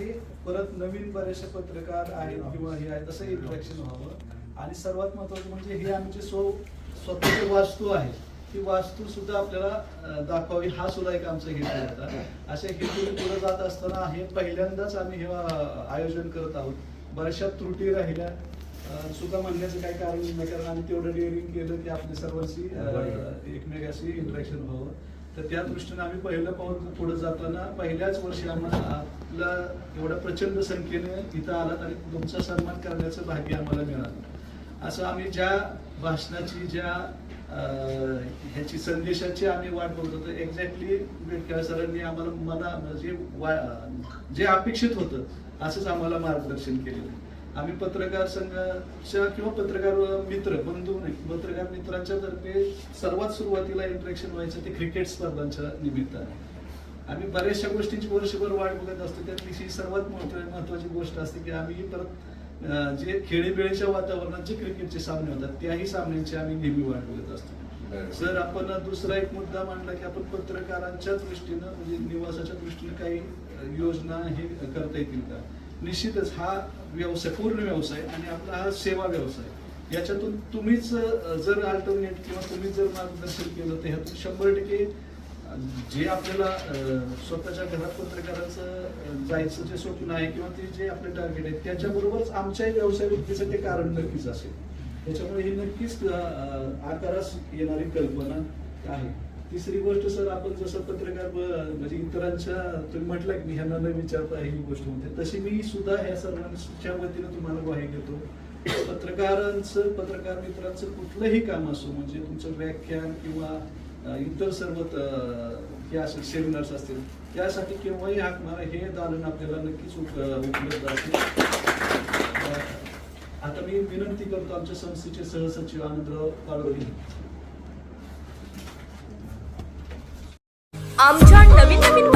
आणि परत नवीन बरेचसे पत्रकार आहेत किंवा हे आहेत तसं इंट्रॅक्शन व्हावं. आणि सर्वात महत्वाचं म्हणजे ही आमची स्व स्वतःची वास्तू आहे ती वास्तू सुद्धा आपल्याला दाखवावी. हा सुद्धा एक आमचा हेतू होता अशा हेतूने पुढे जात असताना हे पहिल्यांदाच आम्ही हे आयोजन करत आहोत. बऱ्याचशा त्रुटी राहिल्या. चुका म्हणण्याचं काही कारण नाही कारण आम्ही तेवढं डेअरिंग केलं की आपल्या सर्वांशी एकमेकाशी इंटरॅक्शन व्हावं. तर त्या दृष्टीने आम्ही पहिलं पाऊल पुढे जाताना पहिल्याच वर्षी आम्हाला आपला एवढ्या प्रचंड संख्येने इथं आलात आणि तुमचा सन्मान करण्याचं भाग्य आम्हाला मिळालं असं आम्ही ज्या भाषणाची ज्या ह्याची संदेशाची आम्ही वाट बघत होतो एक्झॅक्टली बेटकर सरांनी आम्हाला मना म्हणजे वा- जे अपेक्षित होतं असंच आम्हाला मार्गदर्शन केलेलं आहे. आम्ही पत्रकार संघाच्या किंवा पत्रकार मित्र बंधू नाही. पत्रकार मित्रांच्या तर्फे सर्वात सुरुवातीला इंटरेक्शन व्हायचं ते क्रिकेट स्पर्धांच्या निमित्ताने. आम्ही बऱ्याचशा गोष्टींची वर्षभर वाट बघत असतो. ही सर्वात महत्व- महत्वाची गोष्ट असते की आम्ही परत जे खेळीमेळीच्या वातावरणात जे क्रिकेटचे सामने होतात त्याही सामन्यांची आम्ही नेहमी वाट बघत असतो. सर आपण दुसरा एक मुद्दा मांडला की आपण पत्रकारांच्या दृष्टीनं म्हणजे निवासाच्या दृष्टीनं काही योजना हे करता येतील का? निश्चितच हा व्यवसाय पूर्ण व्यवसाय आणि आपला हा सेवा व्यवसाय. याच्यातून तुम्हीच जर अल्टरनेट किंवा तुम्ही जर मार्गदर्शन केलं तर ह्यातून शंभर टक्के जे आपल्याला स्वतःच्या घरात पत्रकाराचं जायचं जे स्वप्न आहे किंवा ते जे आपले टार्गेट आहे त्याच्याबरोबरच आमच्याही व्यवसाय वृत्तीचं ते कारण नक्कीच असेल. त्याच्यामुळे ही नक्कीच आकारास येणारी कल्पना आहे. तिसरी गोष्ट सर आपण जसं पत्रकार म्हणजे इतरांच्या तुम्ही म्हटलं की मी ह्यांना न विचारता ही गोष्ट म्हणते. तशी मी सुद्धा ह्या सर्वांच्या वतीनं तुम्हाला ग्वाही घेतो पत्रकारांचं पत्रकार मित्रांचं कुठलंही काम असो म्हणजे तुमचं व्याख्यान किंवा इतर सर्व हे असेल सेमिनार्स असतील त्यासाठी केव्हाही हाक मारा हे दालन आपल्याला नक्कीच उपलब्ध असेल. आता मी विनंती करतो आमच्या संस्थेचे सहसचिव आनंदराव काळोली आमच्या नवीन नवीन